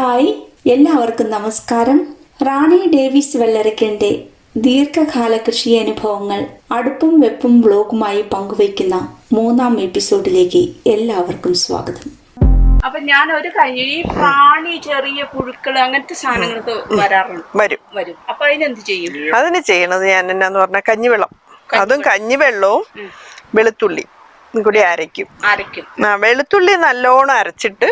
Hi എല്ലാവർക്കും നമസ്കാരം. റാണി Davis വെള്ളരക്കന്റെ ദീർഘകാല കൃഷി അനുഭവങ്ങൾ അടുപ്പും വെപ്പും ബ്ലോഗുമായി പങ്കുവയ്ക്കുന്ന മൂന്നാം എപ്പിസോഡിലേക്ക് എല്ലാവർക്കും സ്വാഗതം. അപ്പൊ ഞാൻ ഒരു കാര്യം ഈ പ്രാണി ചെറിയ പുഴുക്കൾ അങ്ങനത്തെ സാധനങ്ങളൊക്കെ വരാറുണ്ട്? വരും. വരും. അപ്പൊ അതിനെന്ത് ചെയ്യും? അതിന് ചെയ്യണത് ഞാൻ എന്നാന്ന് പറഞ്ഞ കഞ്ഞിവെള്ളം. അതും കഞ്ഞിവെള്ളവും വെളുത്തുള്ളി. കൂടി അരയ്ക്കും. അരയ്ക്കും. ആ വെളുത്തുള്ളി നല്ലോണം അരച്ചിട്ട്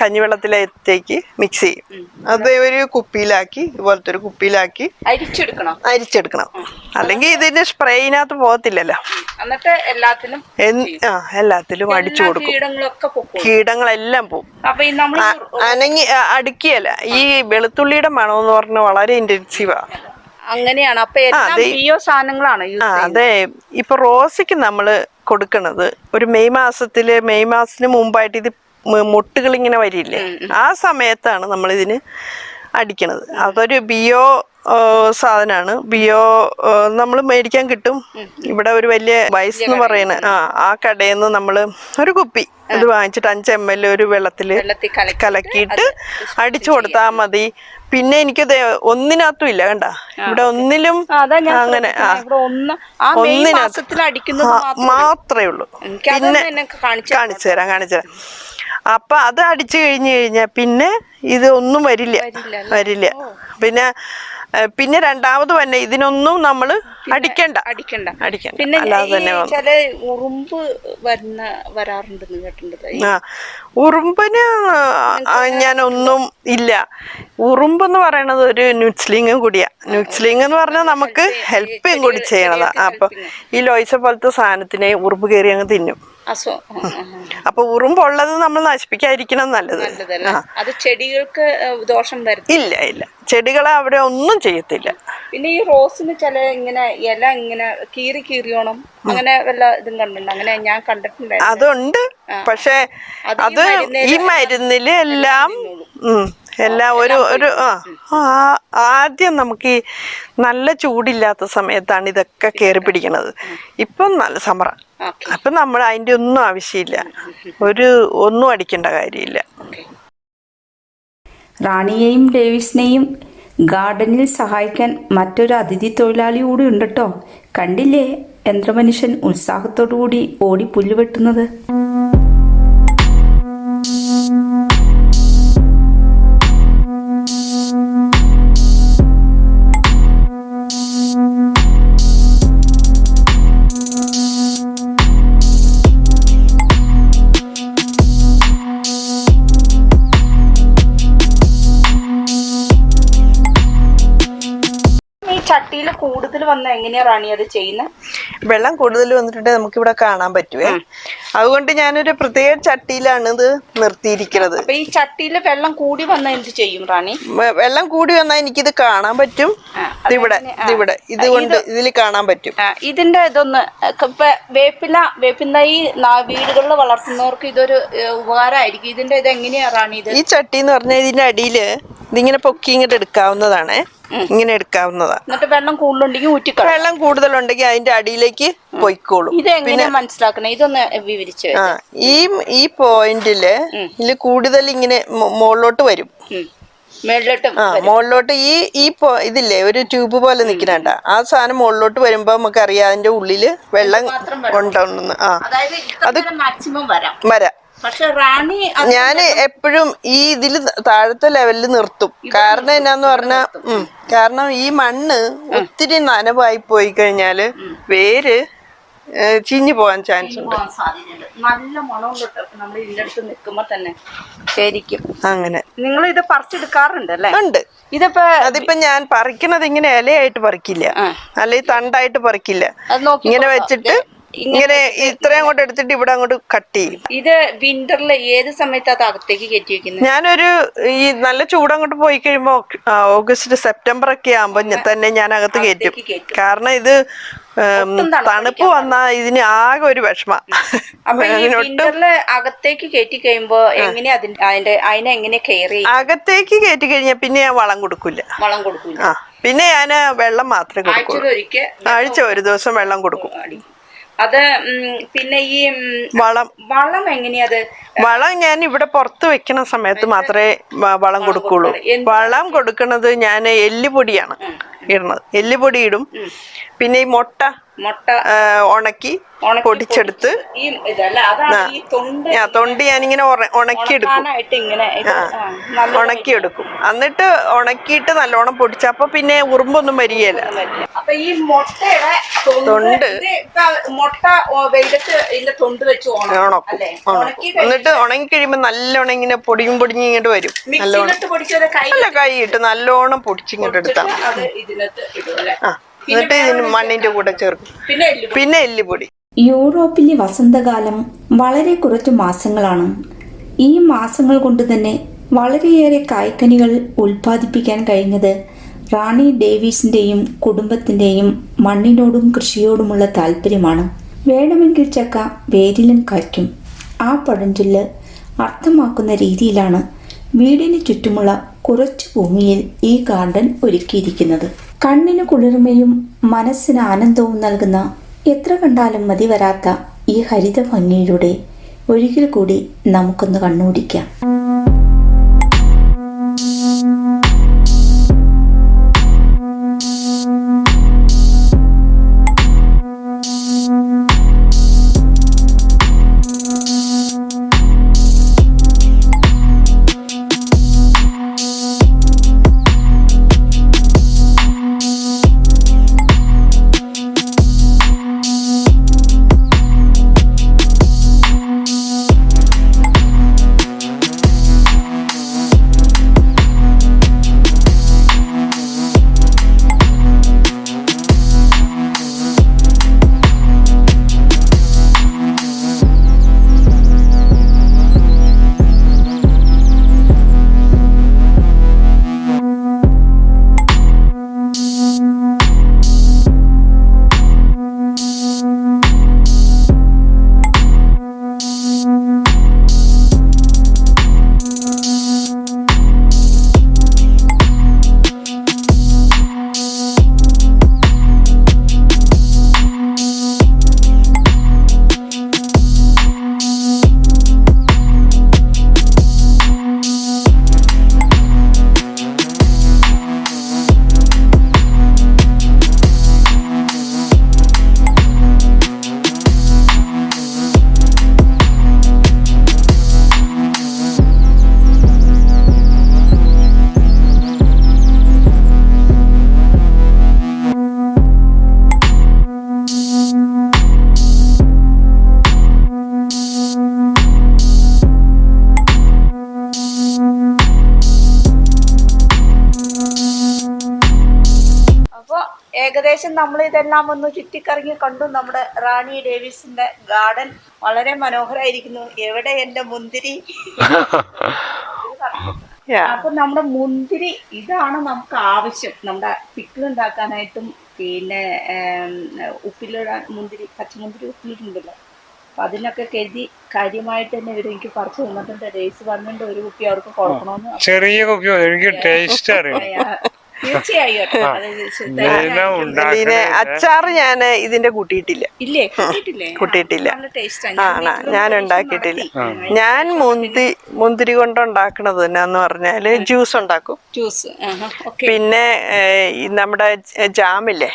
കഞ്ഞിവെള്ളത്തിലേക്ക് മിക്സ് ചെയ്യും. അത് ഒരു കുപ്പിയിലാക്കി ഇതുപോലത്തെ ഒരു കുപ്പിയിലാക്കി അരിച്ചെടുക്കണം? അരിച്ചെടുക്കണം. അല്ലെങ്കിൽ ഇതിന് സ്പ്രേയിനകത്ത് പോകത്തില്ലല്ലോ. എന്നിട്ട് എല്ലാത്തിനും എന്ന് ആ എല്ലാത്തിലും അടിച്ചു കൊടുക്കും. കീടങ്ങളെല്ലാം പോകും അനങ്ങി അടുക്കിയല്ല. ഈ വെളുത്തുള്ളിയുടെ മണം എന്ന് പറഞ്ഞാൽ വളരെ ഇന്റൻസീവാ അങ്ങനെയാണ്. അപ്പൊ എല്ലാം സാധനങ്ങളാണ് അതെ. ഇപ്പൊ റോസിക്ക് നമ്മൾ കൊടുക്കണത്. ഒരു മെയ് മാസത്തിൽ മെയ് മാസത്തിന് മുമ്പായിട്ട് ഇത് മുട്ടുകൾ ഇങ്ങനെ വരില്ലേ? ആ സമയത്താണ് നമ്മൾ ഇതിന് അടിക്കണത്. അതൊരു ബിയോ സാധനമാണ് ബിയോ നമ്മൾ മേടിക്കാൻ കിട്ടും. ഇവിടെ ഒരു വലിയ വയസ്സ് എന്ന് പറയുന്ന ആ ആ കടയിൽ നിന്ന് നമ്മൾ ഒരു കുപ്പി ഇത് വാങ്ങിച്ചിട്ട് അഞ്ച് എം എൽ ഒരു വെള്ളത്തിൽ കലക്കി കലക്കിയിട്ട് അടിച്ചു കൊടുത്താൽ മതി. പിന്നെ എനിക്കത് ഒന്നിനകത്തും ഇല്ല കണ്ട? ഇവിടെ ഒന്നിലും അതാ അങ്ങനെ ഒന്നിനകത്ത്. മാത്രമേ ഉള്ളൂ. പിന്നെ കാണിച്ചു തരാം. കാണിച്ചു തരാം അപ്പൊ അത് അടിച്ചു കഴിഞ്ഞു കഴിഞ്ഞാൽ പിന്നെ ഇത് ഒന്നും വരില്ല. വരില്ല പിന്നെ പിന്നെ രണ്ടാമത് തന്നെ ഇതിനൊന്നും നമ്മൾ അടിക്കണ്ട. അടിക്കണ്ട. അടിക്കണ്ട. പിന്നെ ചില ഉറുമ്പ് വരുന്ന വരാറുണ്ടെന്ന് കേട്ടിട്ടുണ്ട്. ആ ഉറുമ്പിന് ഞാനൊന്നും ഇല്ല. ഉറുമ്പ് എന്ന് പറയണത് ഒരു ന്യൂസ്ലിംഗും കൂടിയാ. ന്യൂസ്ലിംഗ് എന്ന് പറഞ്ഞാൽ നമുക്ക് ഹെൽപ്പും കൂടി ചെയ്യണതാ. അപ്പൊ ഈ ലോയ്സ പോലത്തെ സാധനത്തിനെ ഉറുമ്പ് കയറി അങ്ങ് തിന്നും. അപ്പൊ ഉറുമ്പുള്ളത് നമ്മൾ നശിപ്പിക്കാതിരിക്കണം നല്ലത്. അത് ചെടികൾക്ക് ദോഷം വരും ഇല്ല ഇല്ല. ചെടികളെ അവിടെ ഒന്നും ചെയ്യത്തില്ല. പിന്നെ ഈ റോസിന് ചില ഇങ്ങനെ ഇല ഇങ്ങനെ കീറി കീറിയോണം. അങ്ങനെ വല്ല ഇതും കണ്ടിട്ടുണ്ട്? അങ്ങനെ ഞാൻ കണ്ടിട്ടുണ്ട് അതുണ്ട്. പക്ഷെ അത് ഈ മരുന്നിൽ എല്ലാം എല്ലാം ഒരു ഒരു ആദ്യം നമുക്ക് ഈ നല്ല ചൂടില്ലാത്ത സമയത്താണ് ഇതൊക്കെ കയറി പിടിക്കണത്. ഇപ്പം നല്ല സമറ അപ്പൊ നമ്മൾ അതിന്റെ ഒന്നും ആവശ്യമില്ല. ഒരു ഒന്നും അടിക്കേണ്ട കാര്യമില്ല. റാണിയെയും ഡേവിസിനെയും ഗാർഡനിൽ സഹായിക്കാൻ മറ്റൊരു അതിഥി തൊഴിലാളി കൂടി ഉണ്ട് കേട്ടോ കണ്ടില്ലേ? യന്ത്രമനുഷ്യൻ ഉത്സാഹത്തോടു കൂടി ഓടി പുല്ല് ചട്ടിയിൽ കൂടുതൽ വന്ന എങ്ങനെയാ റാണി അത് ചെയ്യുന്നത് വെള്ളം കൂടുതൽ വന്നിട്ടുണ്ടെങ്കിൽ നമുക്ക് ഇവിടെ കാണാൻ പറ്റുവേ. അതുകൊണ്ട് ഞാനൊരു പ്രത്യേക ചട്ടിയിലാണ് ഇത് നിർത്തിയിരിക്കുന്നത്. അപ്പൊ ഈ ചട്ടിയിൽ വെള്ളം കൂടി വന്ന എന്ത് ചെയ്യും റാണി? വെള്ളം കൂടി വന്നാൽ എനിക്കിത് കാണാൻ പറ്റും. ഇവിടെ ഇവിടെ ഇതുകൊണ്ട് ഇത് കൊണ്ട് ഇതിൽ കാണാൻ പറ്റും. ഇതിന്റെ ഇതൊന്ന് ഇപ്പൊ വേപ്പില വേപ്പിന്ന ഈ വീടുകളിൽ വളർത്തുന്നവർക്ക് ഇതൊരു ഉപകാരമായിരിക്കും. ഇതിന്റെ ഇത് എങ്ങനെയാ റാണി ഇത്? ഈ ചട്ടി എന്ന് പറഞ്ഞാൽ ഇതിന്റെ അടിയിൽ ഇതിങ്ങനെ പൊക്കി ഇങ്ങോട്ട് എടുക്കാവുന്നതാണ്. ഇങ്ങനെ എടുക്കാവുന്നതാണ് എന്നിട്ട് വെള്ളം കൂടുതലുണ്ടെങ്കിൽ ഊറ്റിക്കളയും. വെള്ളം കൂടുതലുണ്ടെങ്കിൽ അതിന്റെ അടിയിലേക്ക് പൊയ്ക്കോളും. ഇത് മനസ്സിലാക്കണം? ഇതൊന്ന് വിവരിച്ചു ആ ഈ ഈ പോയിന്റിൽ ഇതിൽ കൂടുതൽ ഇങ്ങനെ മുകളിലോട്ട് വരും. മുകളിലോട്ട് ഈ ഈ ഇതില്ലേ ഒരു ട്യൂബ് പോലെ നിൽക്കണണ്ട ആ സാധനം മുകളിലോട്ട് വരുമ്പോ നമുക്ക് അറിയാം അതിന്റെ ഉള്ളിൽ വെള്ളം ഉണ്ടെന്ന്. ആ. അത് മാക്സിമം വരാം. വരാം. പക്ഷെ റാണി ഞാൻ എപ്പോഴും ഈ ഇതിൽ താഴത്തെ ലെവലിൽ നിർത്തും. കാരണം എന്നാന്ന് പറഞ്ഞ കാരണം ഈ മണ്ണ് ഒത്തിരി നനവായി പോയി കഴിഞ്ഞാൽ വേര് ചീഞ്ഞു പോകാൻ ചാൻസ് ഉണ്ട്. നല്ല മണം നമ്മൾ അടുത്ത് തന്നെ ശരിക്കും. അങ്ങനെ. നിങ്ങൾ ഇത് പറിച്ചെടുക്കാറുണ്ട് അല്ലേ? ഉണ്ട്. ഇതിപ്പോ അതിപ്പോ ഞാൻ പറിക്കണത് ഇങ്ങനെ ഇലയായിട്ട് പറിക്കില്ല. അല്ലെങ്കിൽ തണ്ടായിട്ട് പറിക്കില്ല. ഇങ്ങനെ വെച്ചിട്ട് ഇങ്ങനെ ഇത്രയും അങ്ങോട്ട് എടുത്തിട്ട് ഇവിടെ അങ്ങോട്ട് കട്ട് ചെയ്യും. ഇത് വിന്ററിൽ ഏത് സമയത്താ അത് അകത്തേക്ക് കയറ്റി വെക്കുന്നത്? ഞാനൊരു ഈ നല്ല ചൂട് അങ്ങോട്ട് പോയി കഴിയുമ്പോ ഓഗസ്റ്റ് സെപ്റ്റംബർ ഒക്കെ ആകുമ്പോ തന്നെ ഞാൻ അകത്ത് കയറ്റും. കാരണം ഇത് തണുപ്പ് വന്നാ ഇതിന് ആകെ ഒരു വിഷമ. അകത്തേക്ക് കയറ്റി കഴിയുമ്പോ എങ്ങനെയാ അതിന്റെ അതിനെ എങ്ങനെ കെയർ ചെയ്യും? അകത്തേക്ക് കയറ്റി കഴിഞ്ഞാൽ പിന്നെ ഞാൻ വളം കൊടുക്കില്ല വളം കൊടുക്കില്ല പിന്നെ ഞാൻ വെള്ളം മാത്രമേ കൊടുക്കൂ ആഴ്ച ഒരു ദിവസം വെള്ളം കൊടുക്കും. അത് പിന്നെ ഈ വളം. വളം എങ്ങനെയത് വളം ഞാൻ ഇവിടെ പുറത്ത് വെക്കുന്ന സമയത്ത് മാത്രമേ വളം കൊടുക്കുള്ളൂ. വളം കൊടുക്കുന്നത് ഞാൻ എല്ലുപൊടിയാണ്. ഇടുന്നത് എല്ലുപൊടി ഇടും പിന്നെ ഈ മുട്ട മുട്ട. ഉണക്കി പൊടിച്ചെടുത്ത് തൊണ്ട് ഞാനിങ്ങനെ ഉണക്കിയെടുക്കും. ഉണക്കിയെടുക്കും. എന്നിട്ട് ഉണക്കിയിട്ട് നല്ലോണം പൊടിച്ച അപ്പൊ പിന്നെ ഉറുമ്പൊന്നും വരികയില്ല അപ്പൊ ഈ മുട്ടയുടെ തൊണ്ട് മുട്ട വെയിലത്ത് ഇതിന്റെ തൊണ്ട് വെച്ച് ഉണക്കും എന്നിട്ട് ഉണങ്ങി കഴിയുമ്പോ നല്ലോണം ഇങ്ങനെ പൊടിയും പൊടിഞ്ഞിങ്ങോട്ട് വരും. നല്ലോണം. അല്ല കൈ ഇട്ട് നല്ലോണം പൊടിച്ചിങ്ങോട്ട് എടുത്താൽ ഇതിനകത്ത് ഇടും അല്ലേ? എന്നിട്ട് ഇതിന് മണ്ണിന്റെ കൂടെ ചേർക്കും. പിന്നെ പിന്നെ എല്ലുപൊടി യൂറോപ്പിലെ വസന്തകാലം വളരെ കുറച്ച് മാസങ്ങളാണ്. ഈ മാസങ്ങൾ കൊണ്ട് തന്നെ വളരെയേറെ കായ്ക്കനികൾ ഉൽപ്പാദിപ്പിക്കാൻ കഴിഞ്ഞത് റാണി ഡേവിസിന്റെയും കുടുംബത്തിന്റെയും മണ്ണിനോടും കൃഷിയോടുമുള്ള താല്പര്യമാണ്. വേണമെങ്കിൽ ചക്ക വേരിലും കായ്ക്കും. ആ പഴഞ്ചൊല്ല് അർത്ഥമാക്കുന്ന രീതിയിലാണ് വീടിന് ചുറ്റുമുള്ള കുറച്ചു ഭൂമിയിൽ ഈ ഗാർഡൻ ഒരുക്കിയിരിക്കുന്നത്. കണ്ണിന് കുളിർമയും മനസ്സിന് ആനന്ദവും നൽകുന്ന എത്ര കണ്ടാലും മതി വരാത്ത ഈ ഹരിത ഭംഗിയിലൂടെ ഒരിക്കൽ കൂടി നമുക്കൊന്ന് കണ്ണോടിക്കാം. ഏകദേശം നമ്മൾ ഇതെല്ലാം ഒന്ന് ചുറ്റിക്കറങ്ങി കണ്ടു. നമ്മുടെ റാണി ഡേവിസിന്റെ ഗാർഡൻ വളരെ മനോഹരമായിരിക്കുന്നു എവിടെ എന്റെ മുന്തിരി. അപ്പൊ നമ്മുടെ മുന്തിരി ഇതാണ് നമുക്ക് ആവശ്യം. നമ്മുടെ പിക്കിൾ ഉണ്ടാക്കാനായിട്ടും പിന്നെ ഉപ്പിലിടാൻ മുന്തിരി പച്ചമുന്തിരി ഉപ്പിലിട്ടുണ്ടല്ലോ. അപ്പൊ അതിനൊക്കെ കരുതി കാര്യമായിട്ട് തന്നെ ഇവർ എനിക്ക് പറിച്ചു തന്നിട്ടുണ്ട്. ഡേയ്സ് വന്നിട്ടുണ്ട് ഒരു കുപ്പി അവർക്ക് കൊടുക്കണമെന്ന്. ചെറിയ കുപ്പി എനിക്ക് ടേസ്റ്റ് അറിയാം തീർച്ചയായും. അച്ചാർ ഞാൻ ഇതിന്റെ കൂട്ടിയിട്ടില്ല. ഇല്ലേ? കൂട്ടിയിട്ടില്ലേ? കൂട്ടിയിട്ടില്ല. നല്ല ടേസ്റ്റാ ആ ആ, ഞാൻ ഉണ്ടാക്കിയിട്ടില്ല. ഞാൻ മുന്തി മുന്തിരി കൊണ്ട് ഉണ്ടാക്കണത് എന്നാന്ന് പറഞ്ഞാൽ ജ്യൂസ് ഉണ്ടാക്കും. ജ്യൂസ് ഓക്കെ പിന്നെ നമ്മുടെ ജ- ജാമില്ലേ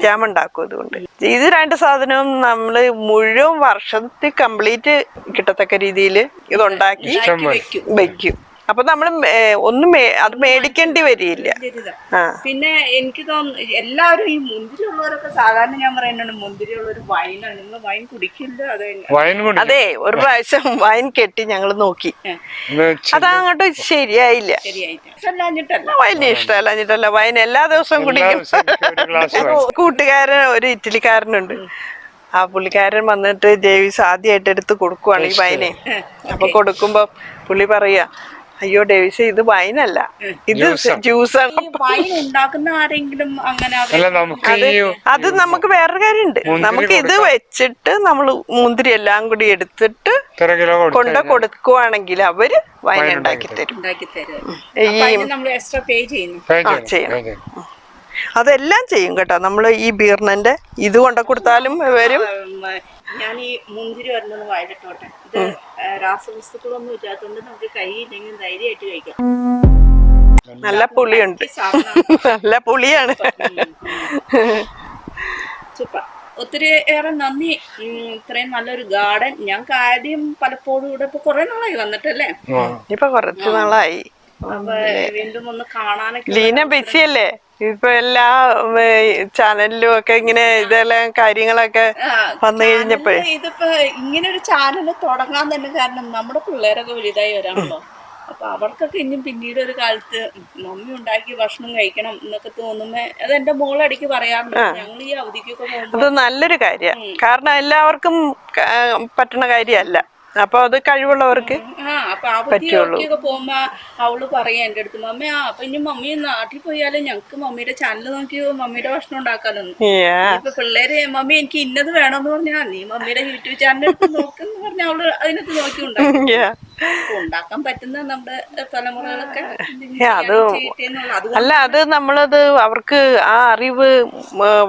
ജാം ഉണ്ടാക്കും അതുകൊണ്ട് ഇത് രണ്ട് സാധനവും നമ്മൾ മുഴുവൻ വർഷത്തിൽ കംപ്ലീറ്റ് കിട്ടത്തക്ക രീതിയിൽ ഇതുണ്ടാക്കി വെക്കും. വെക്കും. അപ്പൊ നമ്മൾ ഒന്നും അത് മേടിക്കേണ്ടി വരില്ല. പിന്നെ എനിക്ക് തോന്നുന്നു എല്ലാവരും ഈ മുന്തിരി ഉള്ളവരൊക്കെ സാധാരണ ഞാൻ പറയുന്നുണ്ട് മുന്തിരി ഉള്ള ഒരു വൈനാണ്. നിങ്ങൾ വൈൻ കുടിക്കില്ല അത് വൈൻ കുടിക്കും. അതെ ഒരു പ്രാവശ്യം വൈൻ കെട്ടി ഞങ്ങൾ നോക്കി. ഇത് അങ്ങോട്ട് അതങ്ങോട്ട് ശരിയായില്ല. വൈൻ ഇഷ്ടമല്ല എന്നിട്ടല്ല വൈൻ എല്ലാ ദിവസവും കുടിക്കും. കൂട്ടുകാരൻ ഒരു ഇറ്റലിക്കാരനുണ്ട്. ആ പുള്ളിക്കാരൻ വന്നിട്ട് ജേവിസ് ആദ്യമായിട്ട് എടുത്ത് കൊടുക്കുവാണ് ഈ വൈനെ. അപ്പൊ കൊടുക്കുമ്പോ പുള്ളി പറയാ അയ്യോ ഡേവിസ് ഇത് വൈനല്ല ഇത് ജ്യൂസാണ് വൈൻ ഉണ്ടാക്കുന്ന ആരെങ്കിലും അങ്ങനെ അത് നമുക്ക് വേറൊരു കാര്യമുണ്ട്. നമുക്ക് ഇത് വെച്ചിട്ട് നമ്മൾ മുന്തിരി എല്ലാം കൂടി എടുത്തിട്ട് കൊണ്ട് കൊടുക്കുവാണെങ്കിൽ അവർ വൈൻ ഉണ്ടാക്കി തരും. ഉണ്ടാക്കി തരും. ഈ നമ്മൾ എക്സ്ട്രാ പേ ചെയ്യുന്നു. പേ ആ, ചെയ്യണം, ചെയ്യണം. ചെയ്യണം. അതെല്ലാം ചെയ്യും കേട്ടോ. നമ്മൾ ഈ ബീർണന്റെ ഇത് കൊണ്ട കൊടുത്താലും വരും. ഞാൻ ഈ മുന്തിരി വരുന്നത് വയലിട്ടോട്ടെ. ഇത് രാസവസ്തുക്കളൊന്നും ഇല്ലാത്തതുകൊണ്ട് നമുക്ക് കൈയില്ലെങ്കിൽ ധൈര്യമായിട്ട് കഴിക്കാം. നല്ല പുളിയുണ്ട്. നല്ല പുളിയാണ്. സൂപ്പർ. ഒത്തിരി ഏറെ നന്ദി. ഇത്രയും നല്ലൊരു ഗാർഡൻ. ഞങ്ങൾക്ക് ആദ്യം പലപ്പോഴും ഇവിടെ ഇപ്പൊ കൊറേ നാളായി വന്നിട്ടല്ലേ? ഇപ്പൊ കുറച്ച് നാളായി. അപ്പൊ വീണ്ടും ഒന്ന് കാണാനൊക്കെ ലീന ബിസിയല്ലേ? ഇപ്പൊ എല്ലാ ചാനലിലും ഒക്കെ ഇങ്ങനെ ഇതെല്ലാം കാര്യങ്ങളൊക്കെ വന്നു കഴിഞ്ഞപ്പോഴേ. ഇതിപ്പോ ഇങ്ങനെ ഒരു ചാനൽ തുടങ്ങാൻ തന്നെ കാരണം നമ്മുടെ പിള്ളേരൊക്കെ വലുതായി വരാണല്ലോ. അപ്പൊ അവർക്കൊക്കെ ഇനിയും പിന്നീട് ഒരു കാലത്ത് മമ്മി ഉണ്ടാക്കി ഭക്ഷണം കഴിക്കണം എന്നൊക്കെ തോന്നുമ്പോ അത് എന്റെ മോളടിക്ക് പറയാറുണ്ട്. ഞങ്ങൾ ഈ അവധിക്കൊക്കെ അത് നല്ലൊരു കാര്യമാണ് കാരണം എല്ലാവർക്കും പറ്റുന്ന പറ്റണ കാര്യമല്ല അപ്പൊ അത് കഴിവുള്ളവർക്ക് പോകുമ്പോ അവൾ പറയാ എന്റെ അടുത്ത് മമ്മി ആ അപ്പൊ ഇനി മമ്മി നാട്ടിൽ പോയാലും ഞങ്ങക്ക് മമ്മിയുടെ ചാനൽ നോക്കി മമ്മിയുടെ ഭക്ഷണം ഉണ്ടാക്കാനൊന്നും. ഇപ്പൊ പിള്ളേര് മമ്മി എനിക്ക് ഇന്നത് വേണമെന്ന് പറഞ്ഞാ നീ മമ്മിയുടെ യൂട്യൂബ് ചാനൽ നോക്കെന്ന് പറഞ്ഞ അവൾ അതിനകത്ത് നോക്കി ഉണ്ടാക്കും ഉണ്ടാക്കാൻ പറ്റുന്ന നമ്മുടെ തലമുറകളൊക്കെ അത് അല്ല അത് നമ്മളത് അവർക്ക് ആ അറിവ്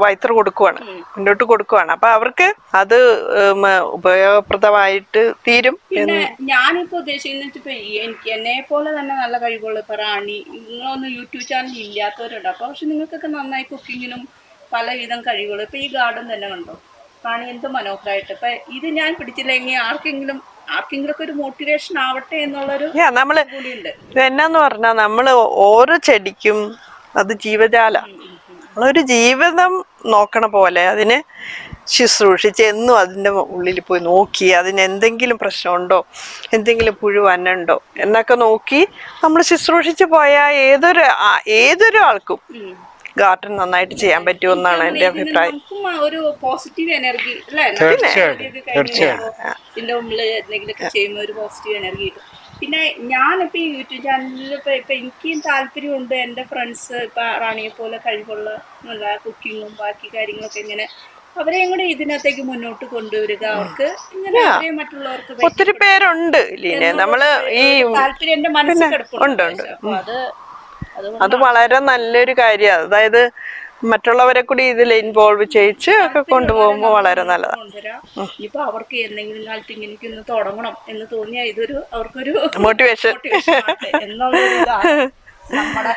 വൈത്തർ കൊടുക്കുവാണ്. മുന്നോട്ട് കൊടുക്കുവാണ്. അപ്പൊ അവർക്ക് അത് ഉപയോഗപ്രദമായിട്ട് തീരും പിന്നെ ഞാനിപ്പോ ഉദ്ദേശിക്കുന്നത് ഇപ്പൊ എനിക്ക് എന്നെ പോലെ തന്നെ നല്ല കഴിവുള്ള ഇപ്പൊ റാണി നിങ്ങളൊന്നും യൂട്യൂബ് ചാനൽ ഇല്ലാത്തവരുണ്ട്. അപ്പൊ പക്ഷെ നിങ്ങൾക്കൊക്കെ നന്നായി കുക്കിങ്ങിനും പലവിധം കഴിവുകൾ. ഇപ്പൊ ഈ ഗാർഡൻ തന്നെ കണ്ടോ? റാണി എന്ത് മനോഹരമായിട്ട് ഇപ്പൊ ഇത് ഞാൻ പിടിച്ചില്ലെങ്കിൽ ആർക്കെങ്കിലും ഒരു മോട്ടിവേഷൻ ആവട്ടെ എന്നുള്ളൊരു നമ്മൾ എന്നാന്ന് പറഞ്ഞാ നമ്മൾ ഓരോ ചെടിക്കും അത് ജീവജാല. നമ്മളൊരു ജീവിതം നോക്കണ പോലെ അതിന് ശുശ്രൂഷിച്ച് എന്നും അതിന്റെ ഉള്ളിൽ പോയി നോക്കി അതിന് എന്തെങ്കിലും പ്രശ്നമുണ്ടോ എന്തെങ്കിലും പുഴു വന്നുണ്ടോ എന്നൊക്കെ നോക്കി നമ്മൾ ശുശ്രൂഷിച്ച് പോയാൽ ഏതൊരു ഏതൊരാൾക്കും ഏതൊരു ആൾക്കും ഗാർഡൻ നന്നായിട്ട് ചെയ്യാൻ പറ്റുമെന്നാണ് എന്റെ അഭിപ്രായം. ഒരു പോസിറ്റീവ് എനർജി ഇതിന്റെ എന്തെങ്കിലുമൊക്കെ ചെയ്യുമ്പോൾ ഒരു പോസിറ്റീവ് എനർജി കിട്ടും. പിന്നെ ഞാനിപ്പോ ഈ യൂട്യൂബ് ചാനലിൽ ഇപ്പൊ ഇപ്പൊ എനിക്കും താല്പര്യമുണ്ട് എന്റെ ഫ്രണ്ട്സ് ഇപ്പൊ റാണിയെ പോലെ കഴിവുള്ള നല്ല കുക്കിങ്ങും ബാക്കി കാര്യങ്ങളൊക്കെ ഇങ്ങനെ അവരെയും കൂടെ ഇതിനകത്തേക്ക് മുന്നോട്ട് കൊണ്ടുവരിക. അവർക്ക് ഇങ്ങനെ മറ്റുള്ളവർക്ക് ഒത്തിരി പേരുണ്ട് ലീനെ. നമ്മൾ ഈ താല്പര്യം എന്റെ മനസ്സിൽ കിടപ്പുണ്ട്. ഉണ്ട്, ഉണ്ട്. അപ്പൊ അത് അത് വളരെ നല്ലൊരു കാര്യമാണ് അതായത് മറ്റുള്ളവരെ കൂടി ഇതിൽ ഇൻവോൾവ് ചെയ്യിച്ച് ഒക്കെ കൊണ്ടുപോകുമ്പോൾ വളരെ നല്ലതാണ് ഇപ്പൊ അവർക്ക് എന്തെങ്കിലും കാലത്ത് ഇങ്ങനെയൊക്കെ ഒന്ന് തുടങ്ങണം എന്ന് തോന്നിയാൽ ഇതൊരു അവർക്കൊരു മോട്ടിവേഷൻ നമ്മുടെ.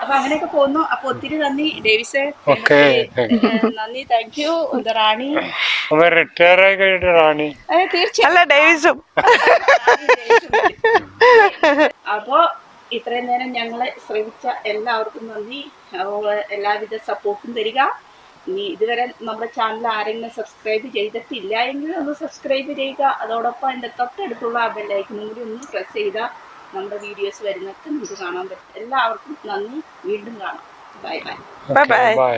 അപ്പൊ അങ്ങനെയൊക്കെ പോകുന്നു അപ്പൊ ഒത്തിരി നന്ദി. ഡേവിസെ ഓക്കെ. നന്ദി. Thank you Rani. റിട്ടയർ ആയി കഴിഞ്ഞിട്ട് റാണി. തീർച്ചയായും. അല്ല ഡേവിസും. അപ്പോ ഇത്രയും നേരം ഞങ്ങളെ ശ്രമിച്ച എല്ലാവർക്കും നന്ദി. എല്ലാവിധ സപ്പോർട്ടും തരിക. ഇനി ഇതുവരെ നമ്മുടെ ചാനൽ ആരെങ്കിലും സബ്സ്ക്രൈബ് ചെയ്തിട്ടില്ല എങ്കിൽ ഒന്ന് സബ്സ്ക്രൈബ് ചെയ്യുക. അതോടൊപ്പം അതിന്റെ തൊട്ടടുത്തുള്ള ആ ബെല്ലൈക്കനും കൂടി ഒന്ന് പ്രസ് ചെയ്താൽ നമ്മുടെ വീഡിയോസ് വരുന്നൊക്കെ നിങ്ങൾക്ക് കാണാൻ പറ്റും. എല്ലാവർക്കും നന്ദി. വീണ്ടും കാണാം. Bye bye bye bye bye